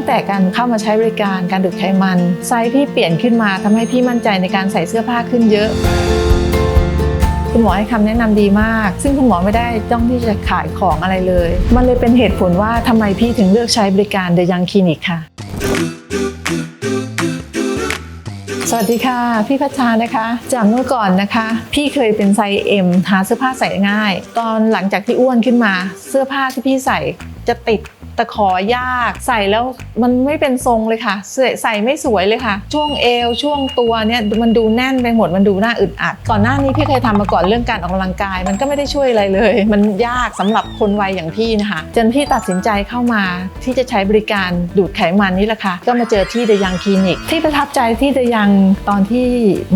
งแต่การเข้ามาใช้บริการการดูดไขมัน ไซส์พี่เปลี่ยนขึ้นมาทำให้พี่มั่นใจในการใส่เสื้อผ้าขึ้นเยอะ คุณหมอให้คำแนะนำดีมาก ซึ่งคุณหมอไม่ได้จ้องที่จะขายของอะไรเลย มันเลยเป็นเหตุผลว่าทำไมพี่ถึงเลือกใช้บริการเดยังคลินิกค่ะสวัสดีค่ะ พี่พัชชานะคะ จากเมื่อก่อนนะคะ พี่เคยเป็นไซส์ M หาเสื้อผ้าใส่ง่าย ตอนหลังจากที่อ้วนขึ้นมา เสื้อผ้าที่พี่ใส่จะติด ตะขอยากใส่แล้วมันไม่เป็นทรงเลยค่ะใส่ไม่สวยเลยค่ะ ช่วงเอวช่วงตัวเนี่ยมันดูแน่นไปหมดมันดูน่าอึดอัด ก่อนหน้านี้พี่เคยทำมาก่อนเรื่องการออกกำลังกาย มันก็ไม่ได้ช่วยอะไรเลย มันยากสำหรับคนวัยอย่างพี่นะคะจนพี่ตัดสินใจเข้ามาที่จะใช้บริการดูดไขมันนี่แหละค่ะก็มาเจอที่เดยังคลินิก ที่ประทับใจที่เดยังตอนที่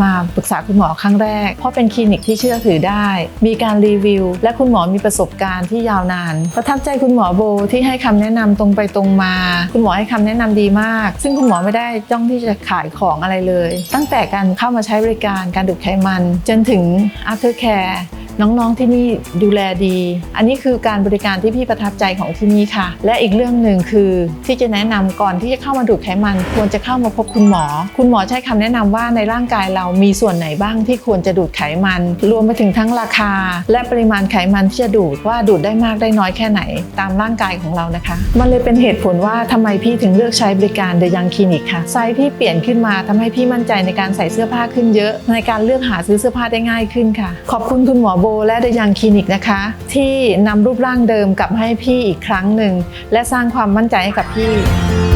มาปรึกษาคุณหมอครั้งแรก เพราะเป็นคลินิกที่เชื่อถือได้ มีการรีวิว และคุณหมอมีประสบการณ์ที่ยาวนาน ประทับใจคุณหมอโบที่ให้คำแนะนำตรงไปตรงมา คุณหมอให้คำแนะนำดีมาก ซึ่งคุณหมอไม่ได้จ้องที่จะขายของอะไรเลย ตั้งแต่การเข้ามาใช้บริการการดูดไขมัน จนถึง after care น้องๆที่นี่ดูแลดี อันนี้คือการบริการที่พี่ประทับใจของที่นี่ค่ะ และอีกเรื่องหนึ่งคือที่จะแนะนำก่อนที่จะเข้ามาดูดไขมัน ควรจะเข้ามาพบคุณหมอ คุณหมอใช้คำแนะนำว่าในร่างกายเรามีส่วนไหนบ้างที่ควรจะดูดไขมัน รวมไปถึงทั้งราคา และปริมาณไขมันที่จะดูดว่าดูดได้มากได้น้อยแค่ไหน ตามร่างกายของเรานะคะ มันเลยเป็นเหตุผลว่าทำไมพี่ถึงเลือกใช้บริการเดยังคลินิกค่ะไซส์พี่เปลี่ยนขึ้นมาทำให้พี่มั่นใจในการใส่เสื้อผ้าขึ้นเยอะ ในการเลือกหาซื้อเสื้อผ้าได้ง่ายขึ้นค่ะ ขอบคุณคุณหมอโบและเดยังคลินิกนะคะ ที่นำรูปร่างเดิมกลับให้พี่อีกครั้งหนึ่ง และสร้างความมั่นใจให้กับพี่